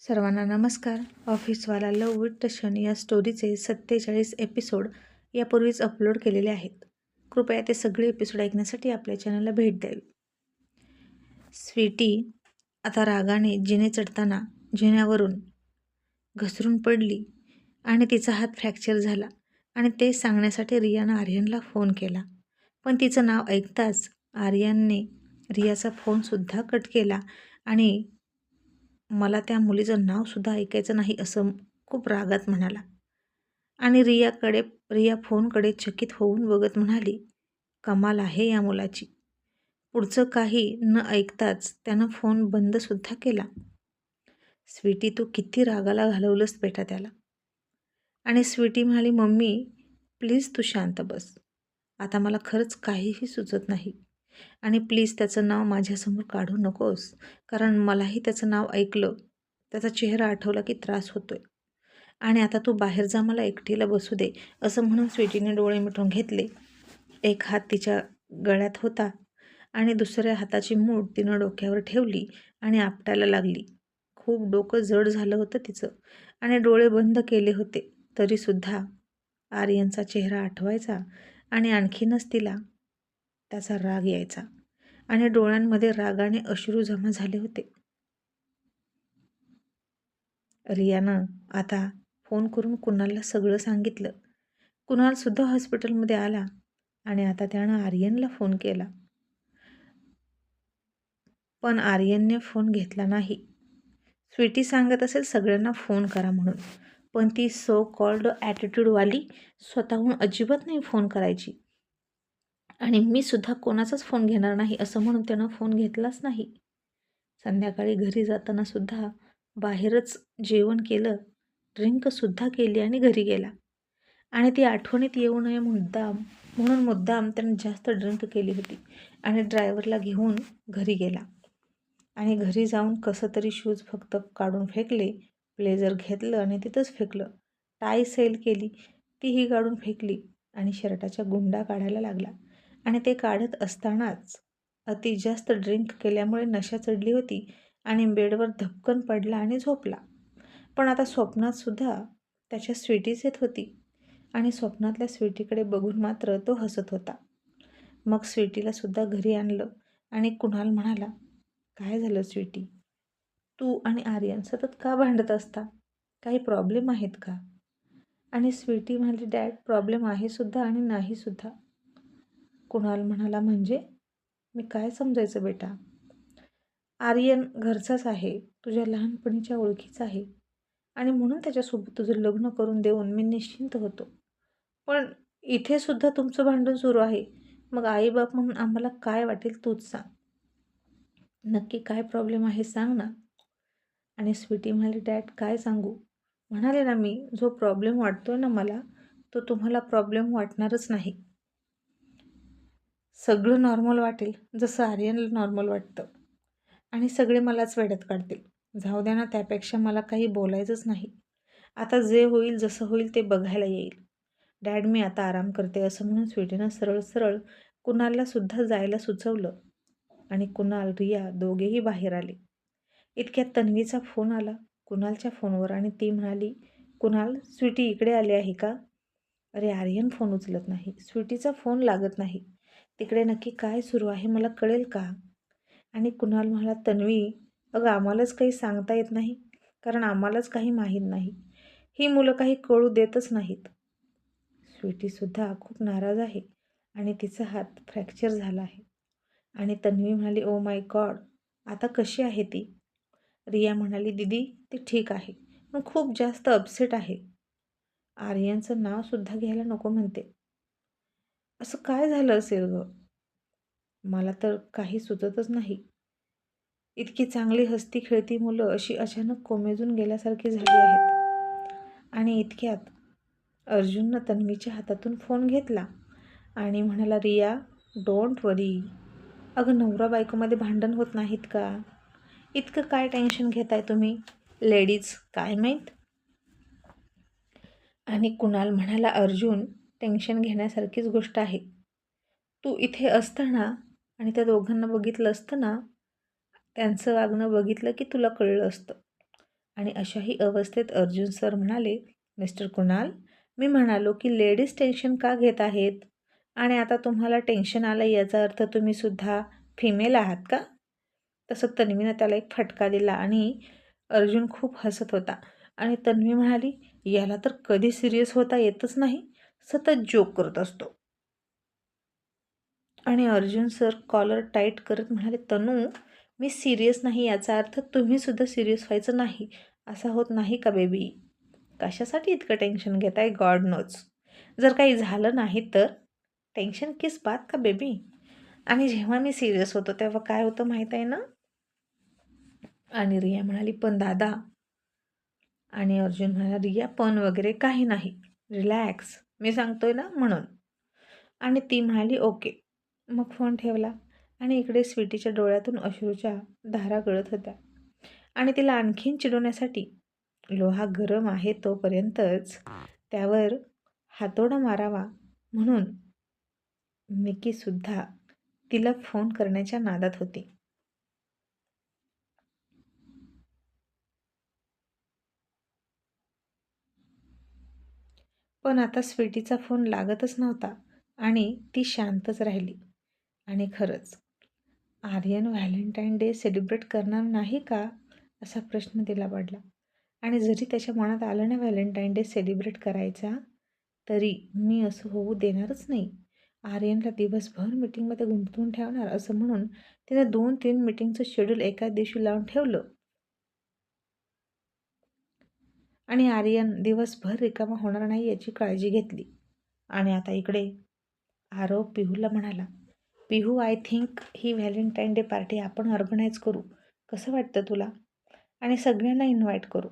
सर्वांना नमस्कार. ऑफिसवाला लव विथ टशन या स्टोरीचे सत्तेचाळीस एपिसोड यापूर्वीच अपलोड केलेले आहेत. कृपया ते सगळे एपिसोड ऐकण्यासाठी आपल्या चॅनलला भेट द्यावी. स्वीटी आता रागाने जिने चढताना जिन्यावरून घसरून पडली आणि तिचा हात फ्रॅक्चर झाला आणि ते सांगण्यासाठी रियानं आर्यनला फोन केला. पण तिचं नाव ऐकताच आर्यनने रियाचा फोनसुद्धा कट केला आणि मला त्या मुलीचं नावसुद्धा ऐकायचं नाही असं खूप रागात म्हणाला. आणि रियाकडे रिया फोनकडे चकित होऊन बघत म्हणाली कमाल आहे या मुलाची. पुढचं काही न ऐकताच त्यानं फोन बंदसुद्धा केला. स्वीटी तू किती रागाला घालवलंस बेटा त्याला. आणि स्वीटी म्हणाली मम्मी प्लीज तू शांत बस. आता मला खरंच काहीही सुचत नाही. आणि प्लीज त्याचं नाव माझ्यासमोर काढू नकोस. कारण मलाही त्याचं नाव ऐकलं त्याचा चेहरा आठवला की त्रास होतोय. आणि आता तू बाहेर जा मला एकटीला बसू दे असं म्हणून स्वीटीने डोळे मिटून घेतले. एक हात तिच्या गळ्यात होता आणि दुसऱ्या हाताची मूठ तिनं डोक्यावर ठेवली आणि आपटायला लागली. खूप डोकं जड झालं होतं तिचं आणि डोळे बंद केले होते. तरीसुद्धा आर्यनचा चेहरा आठवायचा आणि आणखीनच तिला त्याचा राग यायचा आणि डोळ्यांमध्ये रागाने अश्रू जमा झाले होते. रियानं आता फोन करून कुणालला सगळं सांगितलं. कुणालसुद्धा हॉस्पिटलमध्ये आला आणि आता त्यानं आर्यनला फोन केला. पण आर्यनने फोन घेतला नाही. स्वीटी सांगत असेल सगळ्यांना फोन करा म्हणून. पण ती सो कॉल्ड ॲटिट्यूडवाली स्वतःहून अजिबात नाही फोन करायची. आणि मी सुद्धा कोणाचाच फोन घेणार नाही असं म्हणून त्यानं फोन घेतलाच नाही. संध्याकाळी घरी जाताना सुद्धा बाहेरच जेवण केलं ड्रिंकसुद्धा केली आणि घरी गेला. आणि ती आठवणीत येऊ नये मुद्दाम म्हणून मुद्दाम त्यानं जास्त ड्रिंक केली होती आणि ड्रायव्हरला घेऊन घरी गेला. आणि घरी जाऊन कसं तरी शूज फक्त काढून फेकले ब्लेझर घेतलं आणि तिथंच फेकलं. टाय सेल केली तीही काढून फेकली आणि शर्टाच्या गुंडा काढायला लागला. आणि ते काढत असतानाच अति जास्त ड्रिंक केल्यामुळे नशा चढली होती आणि बेडवर धपकन पडला आणि झोपला. पण आता स्वप्नातसुद्धा त्याच्या स्वीटीच येत होती आणि स्वप्नातल्या स्वीटीकडे बघून मात्र तो हसत होता. मग स्वीटीलासुद्धा घरी आणलं आणि कुणाल म्हणाला काय झालं स्वीटी? तू आणि आर्यन सतत का भांडत असता? काही प्रॉब्लेम आहेत का? आणि स्वीटी म्हणाली डॅड प्रॉब्लेम आहे सुद्धा आणि नाहीसुद्धा कुणाल म्हणाला म्हणजे? मी काय समजायचं बेटा? आर्यन घरचाच आहे तुझ्या लहानपणीच्या ओळखीचा आहे. आणि म्हणून त्याच्यासोबत तुझं लग्न करून देऊन मी निश्चिंत होतो. पण इथे सुद्धा तुमचं भांडण सुरू आहे. मग आईबाप म्हणून आम्हाला काय वाटेल तूच सांग. नक्की काय प्रॉब्लेम आहे सांग ना. आणि स्वीटी म्हणाली डॅड काय सांगू? म्हणाले ना मी जो प्रॉब्लेम वाटतो ना मला तो तुम्हाला प्रॉब्लेम वाटणारच नाही. सगळं नॉर्मल वाटेल जसं आर्यनला नॉर्मल वाटतं. आणि सगळे मलाच वेड्यात काढतील. जाऊ द्या ना त्यापेक्षा मला काही बोलायचंच नाही. आता जे होईल जसं होईल ते बघायला येईल. डॅड मी आता आराम करते असं म्हणून स्वीटीनं सरळ सरळ कुणाललासुद्धा जायला सुचवलं. आणि कुणाल रिया दोघेही बाहेर आले. इतक्यात तन्वीचा फोन आला. कुणालच्या फोनवर आणि ती म्हणाली कुणाल स्वीटी इकडे आली आहे का? अरे आर्यन फोन उचलत नाही. स्वीटीचा फोन लागत नाही. तिकडे नक्की काय सुरू आहे मला कळेल का? आणि कुणाल म्हणाला तन्वी अगं आम्हालाच काही सांगता येत नाही कारण आम्हालाच काही माहीत नाही. ही मुलं काही कळू देतच नाहीत. स्वीटीसुद्धा खूप नाराज आहे आणि तिचा हात फ्रॅक्चर झाला आहे. आणि तन्वी म्हणाली ओ माय गॉड आता कशी आहे ती? रिया म्हणाली दिदी ती ठीक आहे पण खूप जास्त अपसेट आहे. आर्यनचं नावसुद्धा घ्यायला नको म्हणते. असं काय झालं असेल ग? मला तर काही सुचतच नाही. इतकी चांगली हसती खेळती मुलं अशी अचानक कोमेजून गेल्यासारखी झाली आहेत. आणि इतक्यात अर्जुननं तन्वीच्या हातातून फोन घेतला आणि म्हणाला रिया डोंट वरी अगं नवरा बायकोमध्ये भांडण होत नाहीत का? इतकं काय टेन्शन घेताय तुम्ही? लेडीज काय माहीत? आणि कुणाल म्हणाला अर्जुन टेन्शन घेण्यासारखीच गोष्ट आहे. तू इथे असताना आणि त्या दोघांना बघितलं असतं ना त्यांचं वागणं बघितलं की तुला कळलं असतं. आणि अशाही अवस्थेत अर्जुन सर म्हणाले मिस्टर कुणाल मी म्हणालो की लेडीज टेन्शन का घेत आहेत? आणि आता तुम्हाला टेन्शन आलं याचा अर्थ तुम्ही सुद्धा फिमेल आहात का? तसं तन्वीनं त्याला एक फटका दिला आणि अर्जुन खूप हसत होता. आणि तन्वी म्हणाली याला तर कधी सिरियस होता येतच नाही. सतत जोक करत असतो. आणि अर्जुन सर कॉलर टाईट करत म्हणाले तनू मी सिरियस नाही याचा अर्थ तुम्हीसुद्धा सिरियस व्हायचं नाही. असा होत नाही का बेबी कशासाठी इतकं टेन्शन घेत आहे गॉड नोच जर काही झालं नाही तर? टेन्शन किस बात का बेबी आणि जेव्हा मी सिरियस होतो तेव्हा काय होतं माहीत आहे ना? आणि रिया म्हणाली पण दादा. आणि अर्जुन म्हणाला रिया पण वगैरे काही नाही. रिलॅक्स मी सांगतोय ना म्हणून. आणि ती म्हणाली ओके. मग फोन ठेवला आणि इकडे स्वीटीच्या डोळ्यातून अश्रूच्या धारा गळत होत्या. आणि तिला आणखीन चिडवण्यासाठी लोहा गरम आहे तोपर्यंतच त्यावर हातोडा मारावा म्हणून मिकीसुद्धा तिला फोन करण्याच्या नादात होती. पण आता स्वीटीचा फोन लागतच नव्हता आणि ती शांतच राहिली. आणि खरंच आर्यन व्हॅलेंटाईन डे सेलिब्रेट करणार नाही का? असा प्रश्न तिला पडला. आणि जरी त्याच्या मनात आलं ना व्हॅलेंटाईन डे सेलिब्रेट करायचा तरी मी असं होऊ देणारच नाही. आर्यनला दिवसभर मिटिंगमध्ये गुंतवून ठेवणार असं म्हणून तिने दोन तीन मिटिंगचं शेड्यूल एका दिवशी लावून ठेवलं. आणि आर्यन दिवसभर रिकामा होणार नाही याची काळजी घेतली. आणि आता इकडे आरव पिहूला म्हणाला पिहू आय थिंक ही व्हॅलेंटाईन डे पार्टी आपण ऑर्गनाईज करू. कसं वाटतं तुला? आणि सगळ्यांना इन्व्हाइट करू.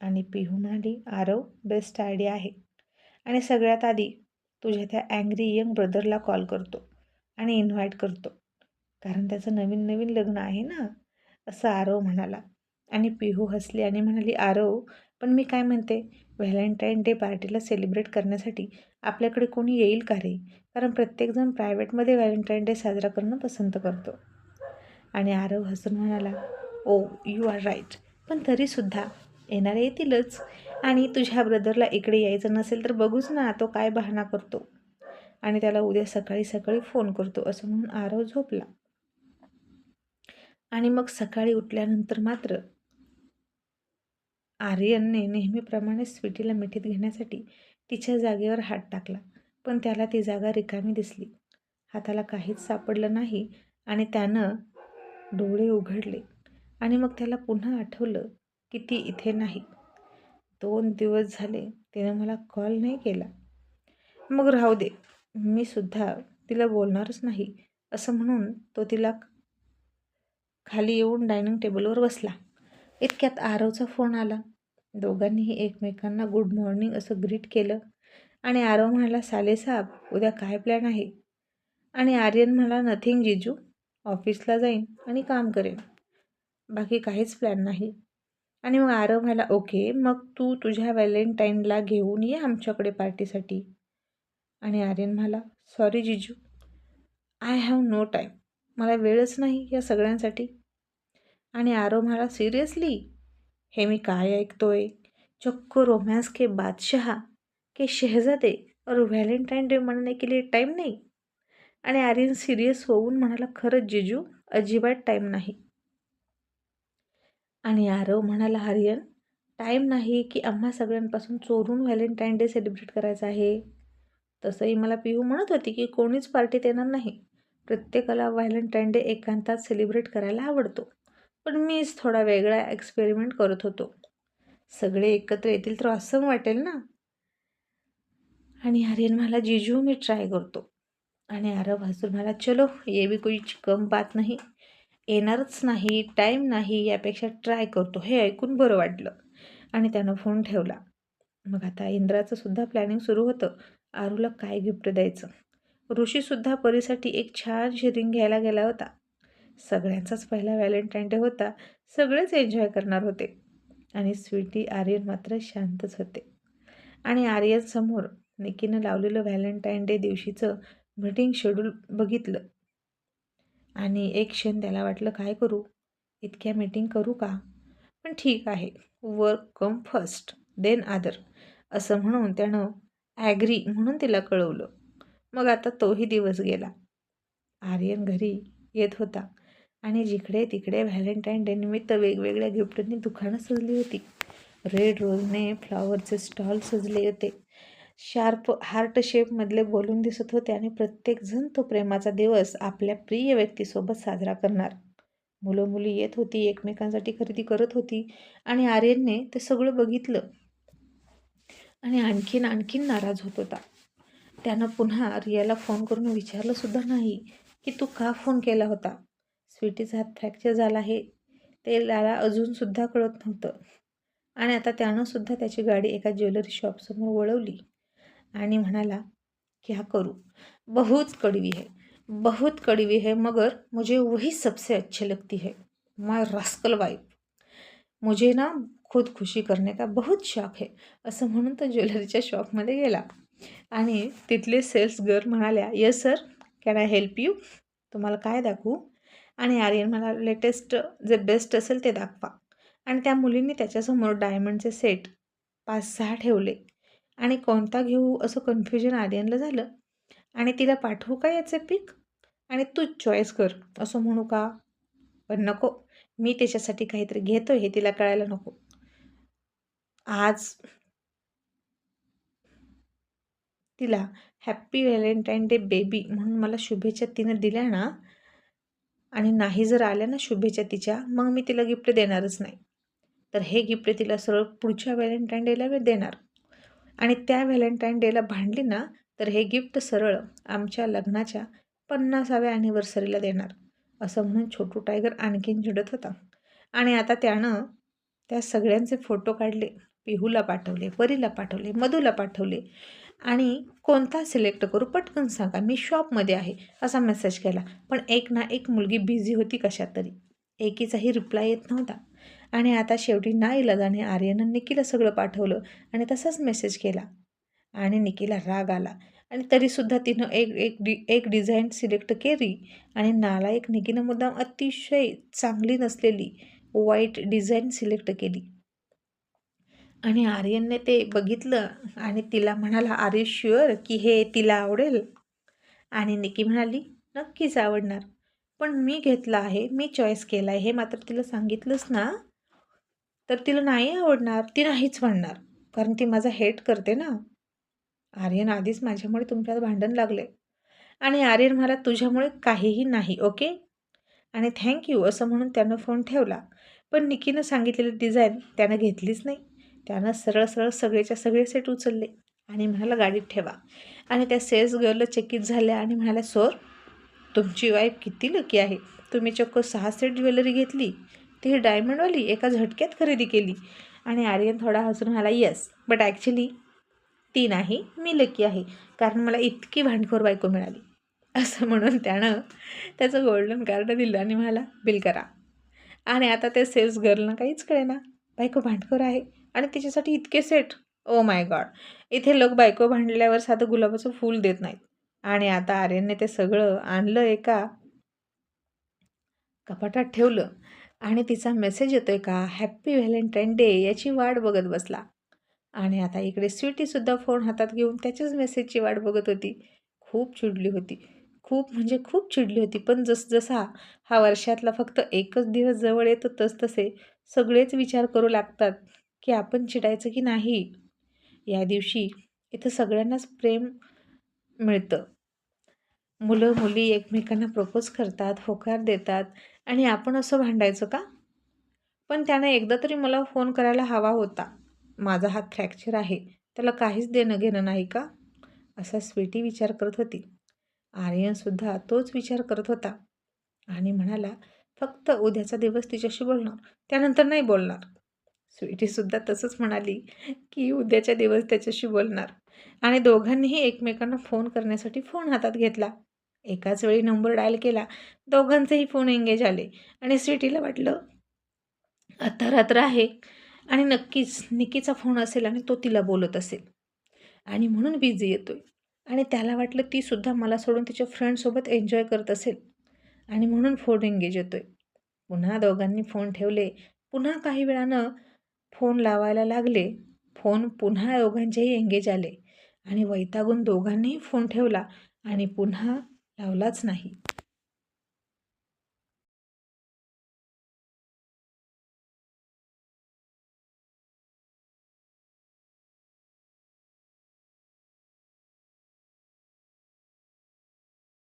आणि पिहू म्हणाली आरव बेस्ट आयडिया आहे. आणि सगळ्यात आधी तुझ्या त्या अँग्री यंग ब्रदरला कॉल करतो आणि इन्व्हाइट करतो. कारण त्याचं नवीन नवीन लग्न आहे ना? असं आरव म्हणाला. आणि पिहू हसली आणि म्हणाली आरव पण मी काय म्हणते? व्हॅलेंटाईन डे पार्टीला सेलिब्रेट करण्यासाठी आपल्याकडे कोणी येईल का रे? कारण प्रत्येकजण प्रायव्हेटमध्ये व्हॅलेंटाईन डे साजरा करणं पसंत करतो. आणि आरव हसून म्हणाला ओ यू आर राईट. पण तरीसुद्धा येणारे येतीलच. आणि तुझ्या ब्रदरला इकडे यायचं नसेल तर बघूच ना तो काय बहाणा करतो. आणि त्याला उद्या सकाळी सकाळी फोन करतो असं म्हणून आरव झोपला. आणि मग सकाळी उठल्यानंतर मात्र आर्यनने नेहमीप्रमाणे स्वीटीला मिठीत घेण्यासाठी तिच्या जागेवर हात टाकला पण त्याला ती जागा रिकामी दिसली. हाताला काहीच सापडलं नाही आणि त्यानं डोळे उघडले आणि मग त्याला पुन्हा आठवलं की ती इथे नाही. दोन दिवस झाले तिने मला कॉल नाही केला. मग राहू दे मी सुद्धा तिला बोलणारच नाही असं म्हणून तो तिला खाली येऊन डायनिंग टेबलवर बसला. इतक्यात आरवचा फोन आला. दोघांनीही एकमेकांना गुड मॉर्निंग असं ग्रीट केलं. आणि आरव म्हणाला साले साहेब उद्या काय प्लॅन आहे? आणि आर्यन म्हणाला नथिंग जिजू ऑफिसला जाईन आणि काम करेन. बाकी काहीच प्लॅन नाही. आणि मग आरव म्हणाला ओके मग तू तुझ्या व्हॅलेंटाईनला घेऊन ये आमच्याकडे पार्टीसाठी. आणि आर्यन म्हणाला सॉरी जिजू आय हॅव नो टाईम मला वेळच नाही या सगळ्यांसाठी. आणि आरो म्हणाला सिरियसली? हे मी काय ऐकतोय? चक्क रोमॅन्स के बादशहा के शहजादे और व्हॅलेंटाईन डे म्हणणे के लिए टाईम नाही? आणि आर्यन सिरियस होऊन म्हणाला खरंच जिजू अजिबात टाईम नाही. आणि आरव म्हणाला आर्यन टाईम नाही की आम्हा सगळ्यांपासून चोरून व्हॅलेंटाईन डे सेलिब्रेट करायचा आहे? तसंही मला पिहू म्हणत होती की कोणीच पार्टीत येणार नाही. प्रत्येकाला व्हॅलेंटाईन डे एकांतात सेलिब्रेट करायला आवडतो. पण मीच थोडा वेगळा एक्सपेरिमेंट करत होतो. सगळे एकत्र येतील तर असं वाटेल ना? आणि आर्यन मला जिजू मी ट्राय करतो. आणि आरव हसून मला चलो ये बी कोई कम बात नाही. येणारच नाही टाईम नाही यापेक्षा ट्राय करतो. हे ऐकून बरं वाटलं. आणि त्यानं फोन ठेवला. मग आता इंद्राचं सुद्धा प्लॅनिंग सुरू होतं. आरूला काय गिफ्ट द्यायचं? ऋषीसुद्धा परीसाठी एक छान रिंग घ्यायला गेला होता. सगळ्यांचाच पहिला व्हॅलेंटाईन डे होता. सगळेच एन्जॉय करणार होते. आणि स्वीटी आर्यन मात्र शांतच होते. आणि आर्यनसमोर निकीनं लावलेलं व्हॅलेंटाईन डे दिवशीचं मीटिंग शेड्यूल बघितलं. आणि एक क्षण त्याला वाटलं काय करू? इतक्या मीटिंग करू का? पण ठीक आहे. वर्क कम फर्स्ट देन आदर असं म्हणून त्यानं ॲग्री म्हणून तिला कळवलं. मग आता तोही दिवस गेला. आर्यन घरी येत होता. आणि जिकडे तिकडे व्हॅलेंटाईन डे निमित्त वेगवेगळ्या गिफ्टनी दुकानं सजली होती. रेड रोजने फ्लॉवरचे स्टॉल सजले होते. शार्प हार्ट शेपमधले बोलून दिसत होते आणि प्रत्येकजण तो प्रेमाचा दिवस आपल्या प्रिय व्यक्तीसोबत साजरा करणार. मुलं मुली येत होती एकमेकांसाठी खरेदी करत होती आणि आर्यनने ते सगळं बघितलं. आणि आणखीन आणखीन नाराज होत होता. त्यानं पुन्हा रियाला फोन करून विचारलं सुद्धा नाही की तू का फोन केला होता? स्वीटीचा हात फ्रॅक्चर झाला आहे. ते लाला अजूनसुद्धा कळत नव्हतं. आणि आता त्यानंसुद्धा त्याची गाडी एका ज्वेलरी शॉपसमोर वळवली. आणि म्हणाला की हा करू? बहुत कड़वी है बहुत कड़वी है मगर मुझे वही सबसे अच्छी लगती है माय रास्कल वाइफ मुझे ना खुद खुशी करणे का बहुत शौक है असं म्हणून तो ज्वेलरीच्या शॉपमध्ये गेला. आणि तिथले सेल्स गर्ल म्हणाल्या yes sir can I help you तुम्हाला काय दाखवू? आणि आर्यन मला लेटेस्ट जे बेस्ट असेल ते दाखवा. आणि त्या मुलींनी त्याच्यासमोर डायमंडचे सेट पाच सहा ठेवले. आणि कोणता घेऊ असं कन्फ्युजन आर्यनला झालं. आणि तिला पाठवू का याचे पिक आणि तूच चॉईस कर. असं म्हणू का? पण नको. मी त्याच्यासाठी काहीतरी घेतो हे तिला कळायला नको. आज तिला हॅप्पी व्हॅलेंटाईन डे बेबी म्हणून मला शुभेच्छा तिनं दिल्या ना आणि नाही जर आल्या ना शुभेच्छा तिच्या मग मी तिला गिफ्ट देणारच नाही. तर हे गिफ्ट तिला सरळ पुढच्या व्हॅलेंटाईन डेला मी देणार. आणि त्या व्हॅलेंटाईन डेला भांडली ना तर हे गिफ्ट सरळ आमच्या लग्नाच्या पन्नासाव्या ॲनिव्हर्सरीला देणार. असं म्हणून छोटू टायगर आणखीन चिडत होता. आणि आता त्यानं त्या सगळ्यांचे फोटो काढले पिहूला पाठवले परीला पाठवले मधूला पाठवले. आणि कोणता सिलेक्ट करू पटकन सांगा मी शॉपमध्ये आहे असा मेसेज केला. पण एक ना एक मुलगी बिझी होती कशात तरी. एकीचाही रिप्लाय येत नव्हता. आणि आता शेवटी ना इलाजाने आर्यनं निकीला सगळं पाठवलं आणि तसाच मेसेज केला. आणि निकीला राग आला. आणि तरीसुद्धा तिनं एक एक डि एक डिझाईन सिलेक्ट केली आणि नाला एक निकीनं मुद्दाम अतिशय चांगली नसलेली वाईट डिझाईन सिलेक्ट केली. आणि आर्यनने ते बघितलं आणि तिला म्हणाला आर्य शुअर की हे तिला आवडेल. आणि निकी म्हणाली नक्कीच आवडणार. पण मी घेतला आहे मी चॉईस केला आहे हे मात्र तिला सांगितलंच ना. तर तिला नाही आवडणार ती नाहीच म्हणणार. कारण ती माझा हेट करते ना. आर्यन आधीच माझ्यामुळे तुमच्यात भांडण लागले. आणि आर्यन मला तुझ्यामुळे काहीही नाही ओके आणि थँक्यू असं म्हणून त्यानं फोन ठेवला. पण निकीनं सांगितलेली डिझाईन त्यानं घेतलीच नाही. त्यानं सरळ सरळ सगळेच्या सगळे सेट उचलले आणि म्हणाला गाडीत ठेवा. आणि त्या सेल्स गर्ल चकित झाल्या आणि म्हणाल्या सर तुमची वाईफ किती लकी आहे. तुम्ही चक्क सहा सेट ज्वेलरी घेतली ती डायमंडवाली एका झटक्यात खरेदी केली. आणि आर्यन थोडा हसून म्हणाला येस बट ॲक्च्युली ती नाही मी लकी आहे कारण मला इतकी भांडखोर बायको मिळाली. असं म्हणून त्यानं त्याचं गोल्डन कार्ड दिलं आणि म्हणाला बिल करा. आणि आता त्या सेल्स गर्लनं काहीच कळेना. बायको भांडकर आहे आणि तिच्यासाठी इतके सेट. ओ माय गॉड इथे लोक बायको भांडल्यावर साधं गुलाबाचं फूल देत नाहीत. आणि आता आर्यनने ते सगळं आणलं एका कपाटात ठेवलं. आणि तिचा मेसेज येतो आहे का? हॅप्पी व्हॅलेंटाईन डे याची वाट बघत बसला. आणि आता इकडे स्वीटीसुद्धा फोन हातात घेऊन त्याच्याच मेसेजची वाट बघत होती. खूप चिडली होती. खूप म्हणजे खूप चिडली होती. पण जसजसा हा वर्षातला फक्त एकच दिवस जवळ येतो तसतसे सगळेच विचार करू लागतात की आपण चिडायचं की नाही? या दिवशी इथं सगळ्यांनाच प्रेम मिळतं. मुलं मुली एकमेकांना प्रपोज करतात होकार देतात आणि आपण असं भांडायचं का? पण त्यानं एकदा तरी मला फोन करायला हवा होता. माझा हात फ्रॅक्चर आहे. त्याला काहीच देणं घेणं नाही का? असा स्वीटी विचार करत होती. आर्यनसुद्धा तोच विचार करत होता. आणि म्हणाला फक्त उद्याचा दिवस तिच्याशी बोलणार त्यानंतर नाही बोलणार. स्वीटीसुद्धा तसंच म्हणाली की उद्याच्या दिवस त्याच्याशी बोलणार. आणि दोघांनीही एकमेकांना फोन करण्यासाठी फोन हातात घेतला. एकाच वेळी नंबर डायल केला. दोघांचेही फोन एंगेज आले. आणि स्वीटीला वाटलं आता रात्र आहे आणि नक्कीच निकीचा फोन असेल आणि तो तिला बोलत असेल. आणि म्हणून बिझी येतोय. आणि त्याला वाटलं तीसुद्धा मला सोडून तिच्या फ्रेंडसोबत एन्जॉय करत असेल. आणि म्हणून फोन एंगेज येतोय. पुन्हा दोघांनी फोन ठेवले. पुन्हा काही वेळानं फोन लावायला लागले. फोन पुन्हा दोघांचेही एंगेज आले. आणि वैतागून दोघांनीही फोन ठेवला. आणि पुन्हा लावलाच नाही.